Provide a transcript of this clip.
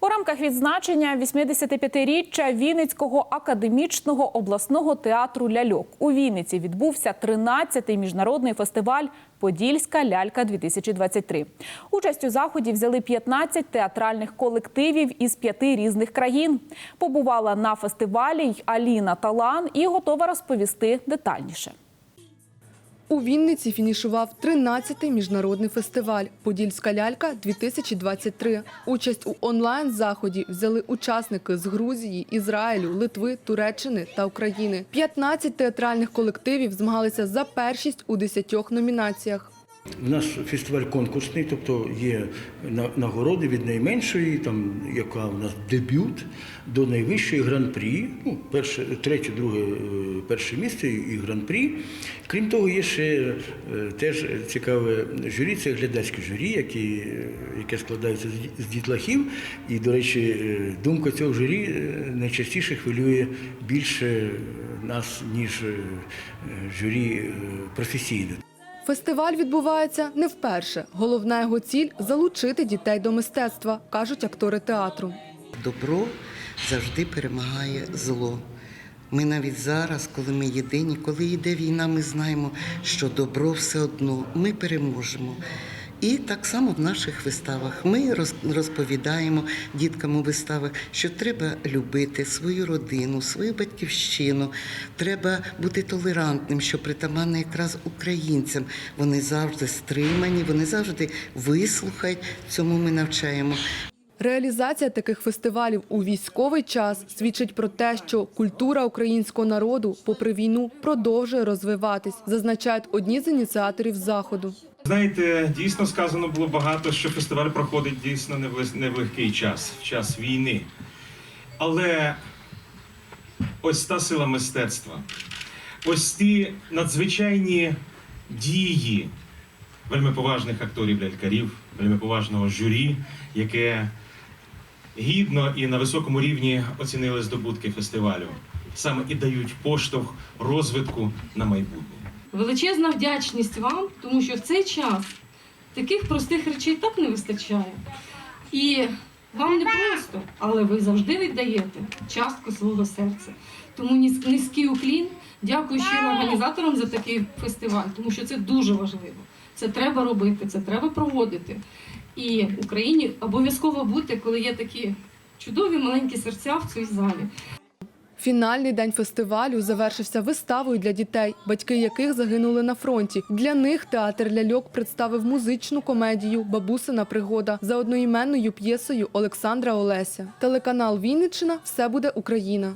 У рамках відзначення 85-річчя Вінницького академічного обласного театру ляльок у Вінниці відбувся 13-й міжнародний фестиваль Подільська лялька 2023 Участь у заході взяли 15 театральних колективів із п'яти різних країн. Побувала на фестивалі й Аліна Талан і готова розповісти детальніше. У Вінниці фінішував 13-й міжнародний фестиваль Подільська лялька-2023. Участь у онлайн-заході взяли учасники з Грузії, Ізраїлю, Литви, Туреччини та України. 15 театральних колективів змагалися за першість у 10 номінаціях. У нас фестиваль конкурсний, тобто є нагороди від найменшої, там, яка у нас дебют, до найвищої гран-прі. Ну, перше, третє, друге, е, перше місце і гран-прі. Крім того, є ще е, теж цікаве журі, це глядацьке журі, які, е, яке складається з дітлахів. І, до речі, думка цього журі найчастіше хвилює більше нас, ніж журі професійне. Фестиваль відбувається не вперше. Головна його ціль залучити дітей до мистецтва, кажуть актори театру. Добро завжди перемагає зло. Ми навіть зараз, коли ми єдині, коли йде війна, ми знаємо, що добро все одно ми переможемо. І так само в наших виставах ми роз- розповідаємо діткам у виставах, що треба любити свою родину, свою батьківщину. Треба бути толерантним, що притаманне якраз українцям. Вони завжди стримані, вони завжди вислухають. Цьому ми навчаємо. Реалізація таких фестивалів у військовий час свідчить про те, що культура українського народу, попри війну, продовжує розвиватись, зазначають одні з ініціаторів заходу. Знаєте, дійсно сказано було багато, що фестиваль проходить дійсно не в легкий час, в час війни. Але ось та сила мистецтва, ось ті надзвичайні дії вельми поважних акторів лялькарів, вельми поважного журі, яке гідно і на високому рівні оцінили здобутки фестивалю, саме і дають поштовх розвитку на майбутнє. Величезна вдячність вам, тому що в цей час таких простих речей так не вистачає. І вам не просто, але ви завжди віддаєте частку свого серця. Тому низ- низький уклін. Дякую щиро організаторам за такий фестиваль, тому що це дуже важливо. Це треба робити, це треба проводити. І Україні обов'язково бути, коли є такі чудові маленькі серця в цій залі. Фінальний день фестивалю завершився виставою для дітей, батьки яких загинули на фронті. Для них театр ляльок представив музичну комедію Бабусина пригода за одноіменною п'єсою Олександра Олеся. Телеканал Вінниччина Все буде Україна.